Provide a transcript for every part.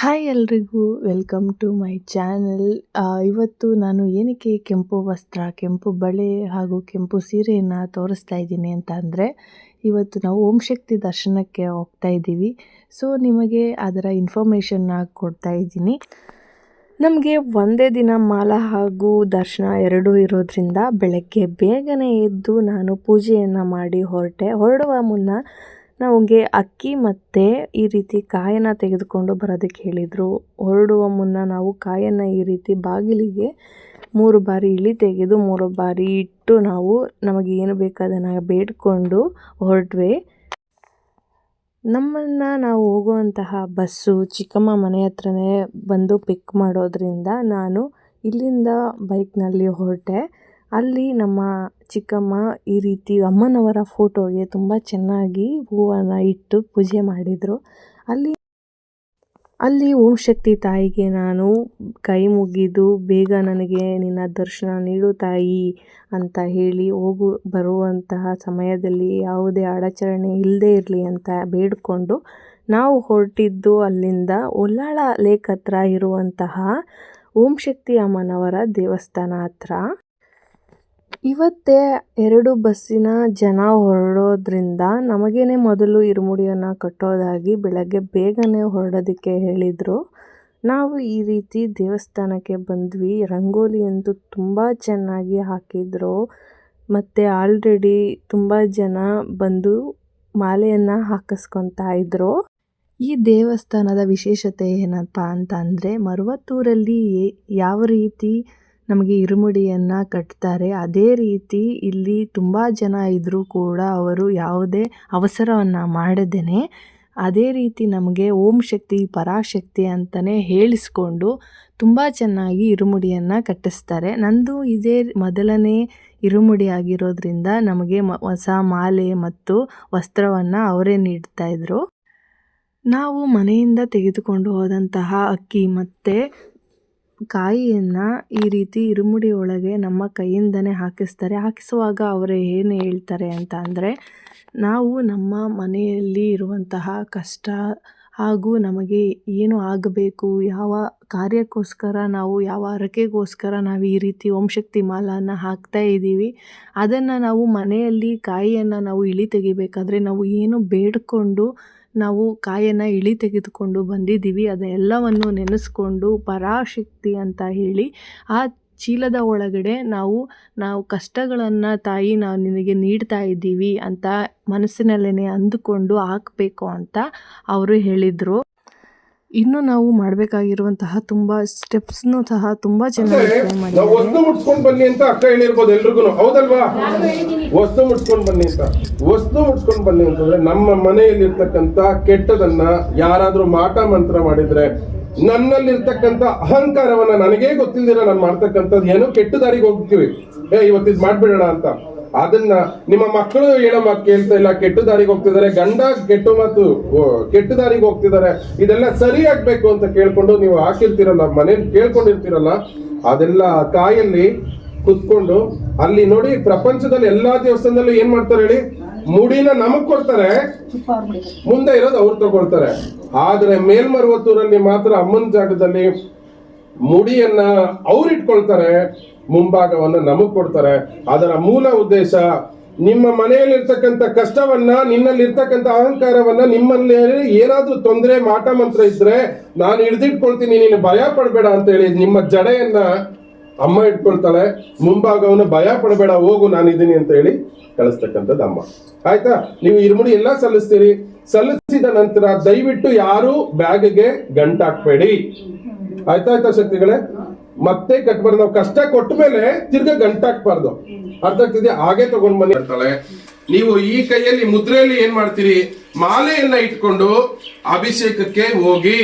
Hi ಎಲ್ರಿಗೂ, welcome to my channel. ಇವತ್ತು ನಾನು ಏನಕ್ಕೆ ಕೆಂಪು ವಸ್ತ್ರ, ಕೆಂಪು ಬಳೆ ಹಾಗೂ ಕೆಂಪು ಸೀರೆಯನ್ನು ತೋರಿಸ್ತಾ ಇದ್ದೀನಿ ಅಂತ ಅಂದರೆ, ಇವತ್ತು ನಾವು ಓಂ ಶಕ್ತಿ ದರ್ಶನಕ್ಕೆ ಹೋಗ್ತಾ ಇದ್ದೀವಿ. ಸೊ ನಿಮಗೆ ಅದರ ಇನ್ಫಾರ್ಮೇಷನ್ನ ಕೊಡ್ತಾ ಇದ್ದೀನಿ. ನಮಗೆ ಒಂದೇ ದಿನ ಮಾಲ ಹಾಗೂ ದರ್ಶನ ಎರಡೂ ಇರೋದ್ರಿಂದ ಬೆಳಗ್ಗೆ ಬೇಗನೆ ಎದ್ದು ನಾನು ಪೂಜೆಯನ್ನು ಮಾಡಿ ಹೊರಟೆ, ಹೊರಡುವ ಮುನ್ನ ನಮಗೆ ಅಕ್ಕಿ ಮತ್ತು ಈ ರೀತಿ ಕಾಯನ್ನ ತೆಗೆದುಕೊಂಡು ಬರೋದಕ್ಕೆ ಹೇಳಿದರು. ಹೊರಡುವ ಮುನ್ನ ನಾವು ಕಾಯನ್ನು ಈ ರೀತಿ ಬಾಗಿಲಿಗೆ ಮೂರು ಬಾರಿ ಇಳಿ ತೆಗೆದು ಮೂರು ಬಾರಿ ಇಟ್ಟು ನಾವು ನಮಗೆ ಏನು ಬೇಕು ಅದನ್ನು ಬೇಡಿಕೊಂಡು ಹೊರಟ್ವಿ. ನಮ್ಮನ್ನು ನಾವು ಹೋಗುವಂತಹ ಬಸ್ಸು ಚಿಕ್ಕಮ್ಮ ಮನೆ ಹತ್ರನೇ ಬಂದು ಪಿಕ್ ಮಾಡೋದ್ರಿಂದ ನಾನು ಇಲ್ಲಿಂದ ಬೈಕ್ನಲ್ಲಿ ಹೊರಟೆ. ಅಲ್ಲಿ ನಮ್ಮ ಚಿಕ್ಕಮ್ಮ ಈ ರೀತಿ ಅಮ್ಮನವರ ಫೋಟೋಗೆ ತುಂಬ ಚೆನ್ನಾಗಿ ಹೂವನ್ನು ಇಟ್ಟು ಪೂಜೆ ಮಾಡಿದರು. ಅಲ್ಲಿ ಅಲ್ಲಿ ಓಂ ಶಕ್ತಿ ತಾಯಿಗೆ ನಾನು ಕೈ ಮುಗಿದು ಬೇಗ ನನಗೆ ನಿನ್ನ ದರ್ಶನ ನೀಡು ತಾಯಿ ಅಂತ ಹೇಳಿ ಹೋಗು, ಬರುವಂತಹ ಸಮಯದಲ್ಲಿ ಯಾವುದೇ ಅಡಚರಣೆ ಇಲ್ಲದೆ ಇರಲಿ ಅಂತ ಬೇಡಿಕೊಂಡು ನಾವು ಹೊರಟಿದ್ದು ಅಲ್ಲಿಂದ ಒಲ್ಲಾಳ ಲೇಕ್ ಹತ್ರ ಇರುವಂತಹ ಓಂ ಶಕ್ತಿ ಅಮ್ಮನವರ ದೇವಸ್ಥಾನ ಹತ್ರ. ಇವತ್ತೇ ಎರಡು ಬಸ್ಸಿನ ಜನ ಹೊರಡೋದ್ರಿಂದ ನಮಗೇನೆ ಮೊದಲು ಇರುಮುಡಿಯನ್ನು ಕಟ್ಟೋದಾಗಿ ಬೆಳಗ್ಗೆ ಬೇಗನೆ ಹೊರಡೋದಕ್ಕೆ ಹೇಳಿದರು. ನಾವು ಈ ರೀತಿ ದೇವಸ್ಥಾನಕ್ಕೆ ಬಂದ್ವಿ. ರಂಗೋಲಿ ಅಂತೂ ತುಂಬ ಚೆನ್ನಾಗಿ ಹಾಕಿದ್ರು. ಮತ್ತು ಆಲ್ರೆಡಿ ತುಂಬ ಜನ ಬಂದು ಮಾಲೆಯನ್ನು ಹಾಕಿಸ್ಕೊತಾ ಇದ್ದರು ಈ ದೇವಸ್ಥಾನದ ವಿಶೇಷತೆ ಏನಪ್ಪ ಅಂತ ಅಂದರೆ ಮರುವತ್ತೂರಲ್ಲಿ ಯಾವ ರೀತಿ ನಮಗೆ ಇರುಮುಡಿಯನ್ನು ಕಟ್ತಾರೆ. ಅದೇ ರೀತಿ ಇಲ್ಲಿ ತುಂಬ ಜನ ಇದ್ದರೂ ಕೂಡ ಅವರು ಯಾವುದೇ ಅವಸರವನ್ನು ಮಾಡದೇನೆ. ಅದೇ ರೀತಿ ನಮಗೆ ಓಂ ಶಕ್ತಿ, ಪರಾಶಕ್ತಿ ಅಂತಲೇ ಹೇಳಿಸ್ಕೊಂಡು ತುಂಬ ಚೆನ್ನಾಗಿ ಇರುಮುಡಿಯನ್ನು ಕಟ್ಟಿಸ್ತಾರೆ. ನಂದು ಇದೇ ಮೊದಲನೇ ಇರುಮುಡಿ ಆಗಿರೋದ್ರಿಂದ ನಮಗೆ ಮ, ಹೊಸ ಮಾಲೆ ಮತ್ತು ವಸ್ತ್ರವನ್ನು ಅವರೇ ನೀಡ್ತಾಯಿದ್ರು ನಾವು ಮನೆಯಿಂದ ತೆಗೆದುಕೊಂಡು ಹೋದಂತಹ ಅಕ್ಕಿ ಮತ್ತು ಕಾಯಿಯನ್ನು ಈ ರೀತಿ ಇರುಮುಡಿ ಒಳಗೆ ನಮ್ಮ ಕೈಯಿಂದನೇ ಹಾಕಿಸ್ತಾರೆ. ಹಾಕಿಸುವಾಗ ಅವರು ಏನು ಹೇಳ್ತಾರೆ ಅಂತ ಅಂದರೆ, ನಾವು ನಮ್ಮ ಮನೆಯಲ್ಲಿ ಇರುವಂತಹ ಕಷ್ಟ ಹಾಗೂ ನಮಗೆ ಏನು ಆಗಬೇಕು, ಯಾವ ಕಾರ್ಯಕ್ಕೋಸ್ಕರ ನಾವು, ಯಾವ ಹರಕೆಗೋಸ್ಕರ ನಾವು ಈ ರೀತಿ ಓಂಶಕ್ತಿ ಮಾಲನ್ನು ಹಾಕ್ತಾ ಇದ್ದೀವಿ, ಅದನ್ನು ನಾವು ಮನೆಯಲ್ಲಿ ಕಾಯಿಯನ್ನು ನಾವು ಇಳಿ ತೆಗಿಬೇಕಾದ್ರೆ ನಾವು ಏನು ಬೇಡಿಕೊಂಡು ನಾವು ಕಾಯನ್ನು ಇಳಿ ತೆಗೆದುಕೊಂಡು ಬಂದಿದ್ದೀವಿ. ಅದೆಲ್ಲವನ್ನು ನೆನೆಸ್ಕೊಂಡು ಪರಾಶಕ್ತಿ ಅಂತ ಹೇಳಿ ಆ ಚೀಲದ ಒಳಗಡೆ ನಾವು ನಾವು ಕಷ್ಟಗಳನ್ನು ತಾಯಿ ನಾವು ನಿನಗೆ ನೀಡ್ತಾ ಇದ್ದೀವಿ ಅಂತ ಮನಸ್ಸಿನಲ್ಲೇ ಅಂದುಕೊಂಡು ಹಾಕಬೇಕು ಅಂತ ಅವರು ಹೇಳಿದರು. ಇನ್ನು ನಾವು ಮಾಡಬೇಕಾಗಿರುವಂತಹ ತುಂಬಾ ಸ್ಟೆಪ್ಸ್ನು ಸಹ ತುಂಬಾ ಚೆನ್ನಾಗಿ ನಾವು ವಸ್ತು ಮುಟ್ಸ್ಕೊಂಡು ಬನ್ನಿ ಅಂತ ಅಕ್ಕ ಹೇಳಿರ್ಬೋದು ಎಲ್ರಿಗೂ ಹೌದಲ್ವಾ? ವಸ್ತು ಮುಟ್ಸ್ಕೊಂಡು ಬನ್ನಿ ಅಂತ. ವಸ್ತು ಮುಟ್ಸ್ಕೊಂಡು ಬನ್ನಿ ಅಂತಂದ್ರೆ ನಮ್ಮ ಮನೆಯಲ್ಲಿರ್ತಕ್ಕಂಥ ಕೆಟ್ಟದನ್ನ ಯಾರಾದ್ರೂ ಮಾಟ ಮಂತ್ರ ಮಾಡಿದ್ರೆ ನನ್ನಲ್ಲಿರ್ತಕ್ಕಂತ ಅಹಂಕಾರವನ್ನ ನನಗೇ ಗೊತ್ತಿಲ್ದಿರ ನಾನು ಮಾಡ್ತಕ್ಕಂಥದ್ದು ಏನೋ? ಕೆಟ್ಟ ದಾರಿಗೆ ಹೋಗ್ತೀವಿ. ಏ ಇವತ್ತಿದ್ ಮಾಡ್ಬಿಡೋಣ ಅಂತ. ಅದನ್ನ ನಿಮ್ಮ ಮಕ್ಕಳು ಹೇಳೋ ಮಾತು ಕೇಳ್ತಾ ಇಲ್ಲ, ಕೆಟ್ಟ ದಾರಿಗೆ ಹೋಗ್ತಿದ್ದಾರೆ, ಗಂಡ ಕೆಟ್ಟು ಮಾತು ಕೆಟ್ಟ ದಾರಿಗೆ ಹೋಗ್ತಿದ್ದಾರೆ, ಇದೆಲ್ಲ ಸರಿ ಆಗ್ಬೇಕು ಅಂತ ಕೇಳ್ಕೊಂಡು ನೀವು ಹಾಕಿರ್ತಿರಲ್ಲ, ಮನೇಲಿ ಕೇಳ್ಕೊಂಡಿರ್ತಿರಲ್ಲ, ಅದೆಲ್ಲ ಕಾಯಲ್ಲಿ ಕುತ್ಕೊಂಡು, ಅಲ್ಲಿ ನೋಡಿ ಪ್ರಪಂಚದಲ್ಲಿ ಎಲ್ಲಾ ದೇವಸ್ಥಾನದಲ್ಲೂ ಏನ್ ಮಾಡ್ತಾರೆ ಹೇಳಿ? ಮುಡಿನ ನಮಗ್ ಕೊಡ್ತಾರೆ, ಮುಂದೆ ಇರೋದು ಅವ್ರು ತಗೊಳ್ತಾರೆ. ಆದ್ರೆ ಮೇಲ್ಮರುವತ್ತೂರಲ್ಲಿ ಮಾತ್ರ ಅಮ್ಮನ ಜಾಗದಲ್ಲಿ ಮುಡಿಯನ್ನ ಅವ್ರು ಇಟ್ಕೊಳ್ತಾರೆ ಮುಂಭಾಗವನ್ನ ನಮಗ್ ಕೊಡ್ತಾರೆ. ಅದರ ಮೂಲ ಉದ್ದೇಶ ನಿಮ್ಮ ಮನೆಯಲ್ಲಿರ್ತಕ್ಕಂಥ ಕಷ್ಟವನ್ನ, ನಿನ್ನಲ್ಲಿರ್ತಕ್ಕಂಥ ಅಹಂಕಾರವನ್ನ ನಿಮ್ಮಲ್ಲಿ ಏನಾದ್ರೂ ತೊಂದರೆ, ಮಾಟ, ಮಂತ್ರ ಇದ್ರೆ ನಾನು ಹಿಡ್ದಿಟ್ಕೊಳ್ತೀನಿ, ನೀನು ಭಯ ಪಡಬೇಡ ಅಂತ ಹೇಳಿ ನಿಮ್ಮ ಜಡೆಯನ್ನ ಅಮ್ಮ ಇಟ್ಕೊಳ್ತಾಳೆ. ಮುಂಭಾಗವನ್ನು ಭಯ ಪಡಬೇಡ, ಹೋಗು, ನಾನು ಇದೀನಿ ಅಂತ ಹೇಳಿ ಕಳಿಸ್ತಕ್ಕಂಥದ್ದು ಅಮ್ಮ. ಆಯ್ತಾ? ನೀವು ಇರುಮುಡಿ ಎಲ್ಲ ಸಲ್ಲಿಸ್ತೀರಿ. ಸಲ್ಲಿಸಿದ ನಂತರ ದಯವಿಟ್ಟು ಯಾರು ಬ್ಯಾಗ್ಗೆ ಗಂಟಾಕ್ಬೇಡಿ. ಆಯ್ತಾ ಆಯ್ತಾ ಶಕ್ತಿಗಳೇ? ಮತ್ತೆ ಕಟ್ಬಾರ್ದು. ನಾವು ಕಷ್ಟ ಕೊಟ್ಟ ಮೇಲೆ ತಿರ್ಗಾ ಗಂಟಾಕ್ಬಾರ್ದು ಅರ್ಥ ಆಗ್ತಿದೆ ಹಾಗೆ ತಗೊಂಡ್ ಬನ್ನಿ ಹೇಳ್ತಾಳೆ, ನೀವು ಈ ಕೈಯಲ್ಲಿ ಮುದ್ರೆಯಲ್ಲಿ ಏನ್ ಮಾಡ್ತೀರಿ? ಮಾಲೆಯನ್ನ ಇಟ್ಕೊಂಡು ಅಭಿಷೇಕಕ್ಕೆ ಹೋಗಿ.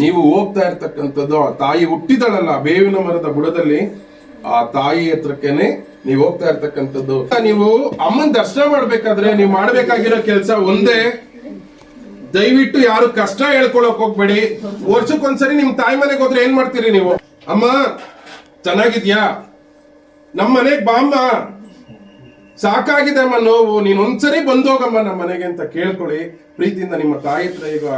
ನೀವು ಹೋಗ್ತಾ ಇರ್ತಕ್ಕಂಥದ್ದು ಆ ತಾಯಿ ಹುಟ್ಟಿದಳಲ್ಲ, ಬೇವಿನ ಮರದ ಬುಡದಲ್ಲಿ. ಆ ತಾಯಿ ಹತ್ರಕ್ಕೇನೆ ನೀವು ಹೋಗ್ತಾ ಇರ್ತಕ್ಕಂಥದ್ದು. ನೀವು ಅಮ್ಮನ್ ದರ್ಶನ ಮಾಡ್ಬೇಕಾದ್ರೆ ನೀವು ಮಾಡ್ಬೇಕಾಗಿರೋ ಕೆಲಸ ಒಂದೇ. ದಯವಿಟ್ಟು ಯಾರು ಕಷ್ಟ ಹೇಳ್ಕೊಳಕ್ ಹೋಗ್ಬೇಡಿ. ವರ್ಷಕ್ಕೊಂದ್ಸರಿ ನಿಮ್ ತಾಯಿ ಮನೆಗೆ ಹೋದ್ರೆ ಏನ್ ಮಾಡ್ತೀರಿ ನೀವು? ಅಮ್ಮ, ಚೆನ್ನಾಗಿದ್ಯಾ? ನಮ್ಮ ಮನೆಗ್ ಬಾಮ್ಮ ಸಾಕಾಗಿದೆ ಅಮ್ಮ ನೋವು. ನೀನು ಒಂದ್ಸರಿ ಬಂದೋಗಮ್ಮ ನಮ್ಮ ಮನೆಗೆ ಅಂತ ಕೇಳ್ಕೊಳ್ಳಿ. ಪ್ರೀತಿಯಿಂದ ನಿಮ್ಮ ತಾಯಿ ಹತ್ರ ಹೇಗೋ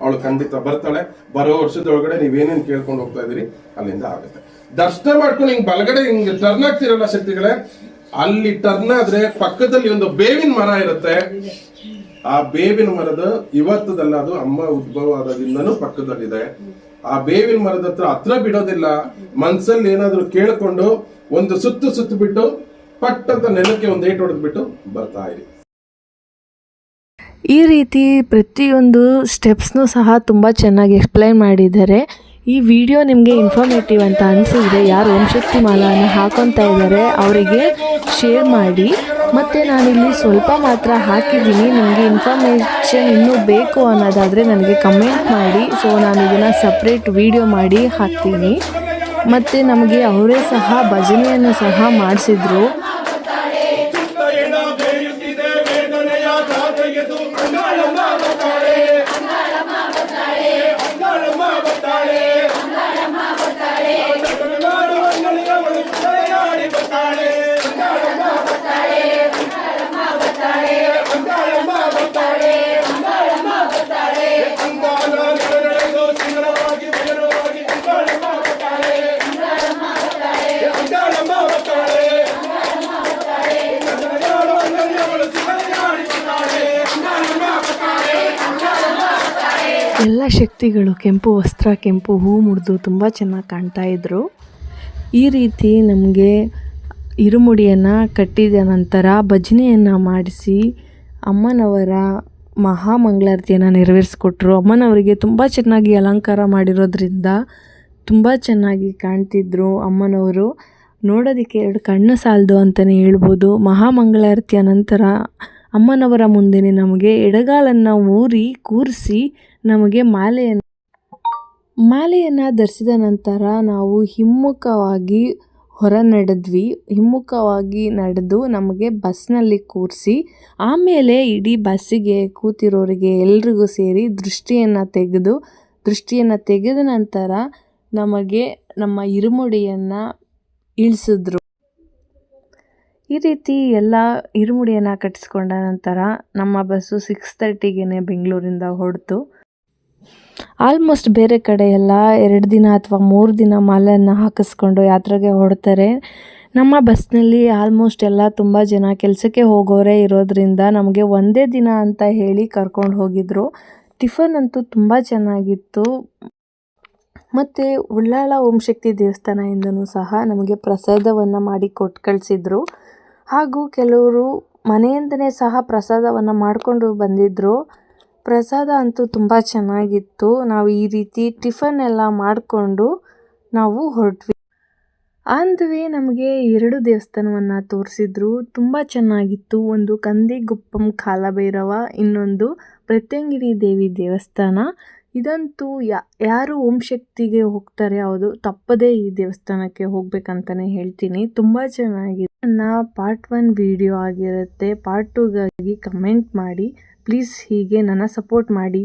ಅವಳು ಖಂಡಿತ ಬರ್ತಾಳೆ. ಬರೋ ವರ್ಷದೊಳಗಡೆ ನೀವೇನೇನು ಕೇಳ್ಕೊಂಡು ಹೋಗ್ತಾ ಇದ್ದೀರಿ, ಅಲ್ಲಿಂದ ಆಗುತ್ತೆ. ದರ್ಶನ ಮಾಡ್ಕೊಂಡು ಹಿಂಗೆ ಬಲಗಡೆ ಹಿಂಗೆ ಟರ್ನ್ ಆಗ್ತಿರಲ್ಲ ಶಕ್ತಿಗಳೇ ಅಲ್ಲಿ ಟರ್ನ್ ಆದ್ರೆ ಪಕ್ಕದಲ್ಲಿ ಒಂದು ಬೇವಿನ ಮರ ಇರುತ್ತೆ. ಆ ಬೇವಿನ ಮರದ ಇವತ್ತದಲ್ಲ ಅದು ಅಮ್ಮ ಉದ್ಭವ ಆದಾಗಿಂದನೂ ಪಕ್ಕದಲ್ಲಿದೆ. ಆ ಬೇವಿನ ಮರದ ಹತ್ರ ಹತ್ರ ಬಿಡೋದಿಲ್ಲ. ಮನ್ಸಲ್ಲಿ ಏನಾದರೂ ಕೇಳ್ಕೊಂಡು ಒಂದು ಸುತ್ತು ಸುತ್ತು ಬಿಟ್ಟು ಪಟ್ ನೆಲಕ್ಕೆ ಒಂದು ಏಟ್ ಹೊಡೆದ್ಬಿಟ್ಟು ಬರ್ತಾ ಇರಿ. ಈ ರೀತಿ ಪ್ರತಿಯೊಂದು ಸ್ಟೆಪ್ಸ್ನೂ ಸಹ ತುಂಬ ಚೆನ್ನಾಗಿ ಎಕ್ಸ್ಪ್ಲೈನ್ ಮಾಡಿದ್ದಾರೆ. ಈ ವಿಡಿಯೋ ನಿಮಗೆ ಇನ್ಫಾರ್ಮೇಟಿವ್ ಅಂತ ಅನಿಸಿದ್ರೆ ಯಾರು ಓಂ ಶಕ್ತಿ ಮಾಲಾನ ಹಾಕೊತಾ ಇದ್ದಾರೆ, ಅವರಿಗೆ ಶೇರ್ ಮಾಡಿ. ಮತ್ತು ನಾನಿಲ್ಲಿ ಸ್ವಲ್ಪ ಮಾತ್ರ ಹಾಕಿದ್ದೀನಿ. ನಿಮಗೆ ಇನ್ಫಾರ್ಮೇಷನ್ ಇನ್ನೂ ಬೇಕು ಅನ್ನೋದಾದರೆ ನನಗೆ ಕಮೆಂಟ್ ಮಾಡಿ. ಸೊ ನಾನು ಇದನ್ನು ಸಪ್ರೇಟ್ ವಿಡಿಯೋ ಮಾಡಿ ಹಾಕ್ತೀನಿ. ಮತ್ತು ನಮಗೆ ಅವರೇ ಸಹ ಭಜನೆಯನ್ನು ಸಹ ಮಾಡಿಸಿದ್ರು. ಎಲ್ಲ ಶಕ್ತಿಗಳು, ಕೆಂಪು ವಸ್ತ್ರ, ಕೆಂಪು ಹೂ ಮುಡಿದು ತುಂಬ ಚೆನ್ನಾಗಿ ಕಾಣ್ತಾ ಇದ್ರು. ಈ ರೀತಿ ನಮಗೆ ಇರುಮುಡಿಯನ್ನು ಕಟ್ಟಿದ ನಂತರ ಭಜನೆಯನ್ನು ಮಾಡಿಸಿ ಅಮ್ಮನವರ ಮಹಾಮಂಗಳಾರತಿಯನ್ನು ನೆರವೇರಿಸ್ಕೊಟ್ರು. ಅಮ್ಮನವರಿಗೆ ತುಂಬ ಚೆನ್ನಾಗಿ ಅಲಂಕಾರ ಮಾಡಿರೋದ್ರಿಂದ ತುಂಬ ಚೆನ್ನಾಗಿ ಕಾಣ್ತಿದ್ರು ಅಮ್ಮನವರು. ನೋಡೋದಕ್ಕೆ ಎರಡು ಕಣ್ಣು ಸಾಲದು ಅಂತಲೇ ಹೇಳ್ಬೋದು. ಮಹಾಮಂಗಳಾರತಿಯ ನಂತರ ಅಮ್ಮನವರ ಮುಂದೆ ನಮಗೆ ಎಡಗಾಲನ್ನು ಊರಿ ಕೂರಿಸಿ ನಮಗೆ ಮಾಲೆಯನ್ನು ಮಾಲೆಯನ್ನು ಧರಿಸಿದ ನಂತರ ನಾವು ಹಿಮ್ಮುಖವಾಗಿ ಹೊರ ನಡೆದ್ವಿ ಹಿಮ್ಮುಖವಾಗಿ ನಡೆದು ನಮಗೆ ಬಸ್ನಲ್ಲಿ ಕೂರಿಸಿ, ಆಮೇಲೆ ಇಡೀ ಬಸ್ಸಿಗೆ ಕೂತಿರೋರಿಗೆ ಎಲ್ರಿಗೂ ಸೇರಿ ದೃಷ್ಟಿಯನ್ನು ತೆಗೆದು, ದೃಷ್ಟಿಯನ್ನು ತೆಗೆದ ನಂತರ ನಮಗೆ ನಮ್ಮ ಇರುಮುಡಿಯನ್ನು ಇಳಿಸಿದ್ರು. ಈ ರೀತಿ ಎಲ್ಲ ಇರುಮುಡಿಯನ್ನು ಕಟ್ಟಿಸ್ಕೊಂಡ ನಂತರ ನಮ್ಮ ಬಸ್ಸು ಸಿಕ್ಸ್ ತರ್ಟಿಗೆ ಬೆಂಗಳೂರಿಂದ ಹೊರಡ್ತು ಆಲ್ಮೋಸ್ಟ್ ಬೇರೆ ಕಡೆ ಎಲ್ಲ ಎರಡು ದಿನ ಅಥವಾ ಮೂರು ದಿನ ಮಾಲೆಯನ್ನು ಹಾಕಿಸ್ಕೊಂಡು ಯಾತ್ರೆಗೆ ಹೊಡ್ತಾರೆ ನಮ್ಮ ಬಸ್ನಲ್ಲಿ ಆಲ್ಮೋಸ್ಟ್ ಎಲ್ಲ ತುಂಬ ಜನ ಕೆಲಸಕ್ಕೆ ಹೋಗೋರೇ ಇರೋದ್ರಿಂದ ನಮಗೆ ಒಂದೇ ದಿನ ಅಂತ ಹೇಳಿ ಕರ್ಕೊಂಡು ಹೋಗಿದ್ರು. ಟಿಫನ್ ಅಂತೂ ತುಂಬ ಚೆನ್ನಾಗಿತ್ತು. ಮತ್ತು ಉಳ್ಳಾಳ ಓಂ ಶಕ್ತಿ ದೇವಸ್ಥಾನದಿಂದನೂ ಸಹ ನಮಗೆ ಪ್ರಸಾದವನ್ನು ಮಾಡಿ ಕೊಟ್ಟು ಕಳಿಸಿದ್ರು. ಹಾಗೂ ಕೆಲವರು ಮನೆಯಿಂದನೇ ಸಹ ಪ್ರಸಾದವನ್ನು ಮಾಡಿಕೊಂಡು ಬಂದಿದ್ದರು ಪ್ರಸಾದ ಅಂತೂ ತುಂಬ ಚೆನ್ನಾಗಿತ್ತು. ನಾವು ಈ ರೀತಿ ಟಿಫನ್ ಎಲ್ಲ ಮಾಡಿಕೊಂಡು ನಾವು ಹೊರಟ್ವಿ. ಆನ್ ನಮಗೆ ಎರಡು ದೇವಸ್ಥಾನವನ್ನು ತೋರಿಸಿದ್ರು. ತುಂಬ ಚೆನ್ನಾಗಿತ್ತು. ಒಂದು ಕಂದಿಗುಪ್ಪಂ ಕಾಲಭೈರವ, ಇನ್ನೊಂದು ಪ್ರತ್ಯಂಗಿರಿ ದೇವಿ ದೇವಸ್ಥಾನ. ಇದಂತೂ ಯಾರು ಓಂ ಶಕ್ತಿಗೆ ಹೋಗ್ತಾರೆ ಅವರು ತಪ್ಪದೇ ಈ ದೇವಸ್ಥಾನಕ್ಕೆ ಹೋಗ್ಬೇಕಂತಾನೆ ಹೇಳ್ತೀನಿ. ತುಂಬ ಚೆನ್ನಾಗಿದೆ ನನ್ನ ಪಾರ್ಟ್ ಒನ್ ವಿಡಿಯೋ ಆಗಿರುತ್ತೆ. ಪಾರ್ಟ್ ಟೂಗಾಗಿ ಕಮೆಂಟ್ ಮಾಡಿ, ಪ್ಲೀಸ್ ಹೀಗೆ ನನ್ನ ಸಪೋರ್ಟ್ ಮಾಡಿ.